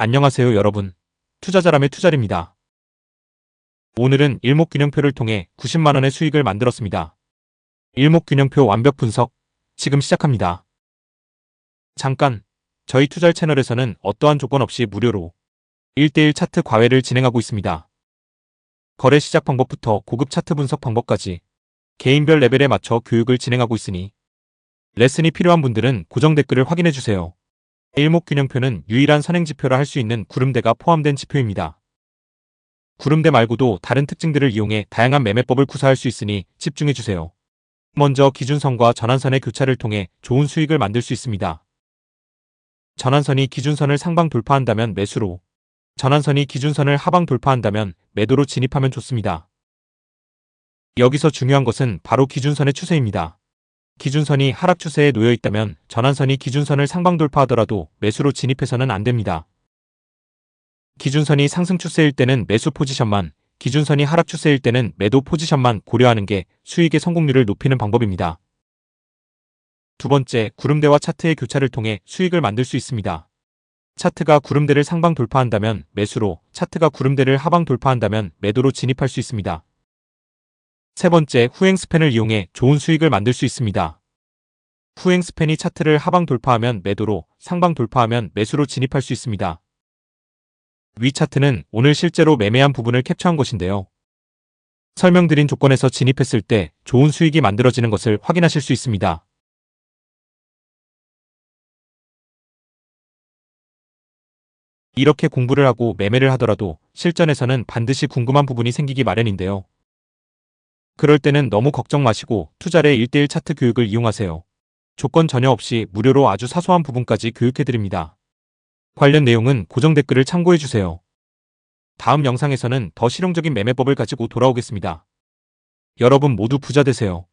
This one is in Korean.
안녕하세요 여러분. 투자자람의 투자입니다. 오늘은 일목균형표를 통해 90만원의 수익을 만들었습니다. 일목균형표 완벽 분석 지금 시작합니다. 잠깐 저희 투자 채널에서는 어떠한 조건 없이 무료로 1대1 차트 과외를 진행하고 있습니다. 거래 시작 방법부터 고급 차트 분석 방법까지 개인별 레벨에 맞춰 교육을 진행하고 있으니 레슨이 필요한 분들은 고정 댓글을 확인해 주세요. 일목균형표는 유일한 선행지표라 할 수 있는 구름대가 포함된 지표입니다. 구름대 말고도 다른 특징들을 이용해 다양한 매매법을 구사할 수 있으니 집중해 주세요. 먼저 기준선과 전환선의 교차를 통해 좋은 수익을 만들 수 있습니다. 전환선이 기준선을 상방 돌파한다면 매수로, 전환선이 기준선을 하방 돌파한다면 매도로 진입하면 좋습니다. 여기서 중요한 것은 바로 기준선의 추세입니다. 기준선이 하락 추세에 놓여 있다면 전환선이 기준선을 상방 돌파하더라도 매수로 진입해서는 안 됩니다. 기준선이 상승 추세일 때는 매수 포지션만, 기준선이 하락 추세일 때는 매도 포지션만 고려하는 게 수익의 성공률을 높이는 방법입니다. 두 번째, 구름대와 차트의 교차를 통해 수익을 만들 수 있습니다. 차트가 구름대를 상방 돌파한다면 매수로, 차트가 구름대를 하방 돌파한다면 매도로 진입할 수 있습니다. 세 번째, 후행 스팬을 이용해 좋은 수익을 만들 수 있습니다. 후행 스팬이 차트를 하방 돌파하면 매도로, 상방 돌파하면 매수로 진입할 수 있습니다. 위 차트는 오늘 실제로 매매한 부분을 캡처한 것인데요. 설명드린 조건에서 진입했을 때 좋은 수익이 만들어지는 것을 확인하실 수 있습니다. 이렇게 공부를 하고 매매를 하더라도 실전에서는 반드시 궁금한 부분이 생기기 마련인데요. 그럴 때는 너무 걱정 마시고 투자의 1대1 차트 교육을 이용하세요. 조건 전혀 없이 무료로 아주 사소한 부분까지 교육해드립니다. 관련 내용은 고정 댓글을 참고해주세요. 다음 영상에서는 더 실용적인 매매법을 가지고 돌아오겠습니다. 여러분 모두 부자 되세요.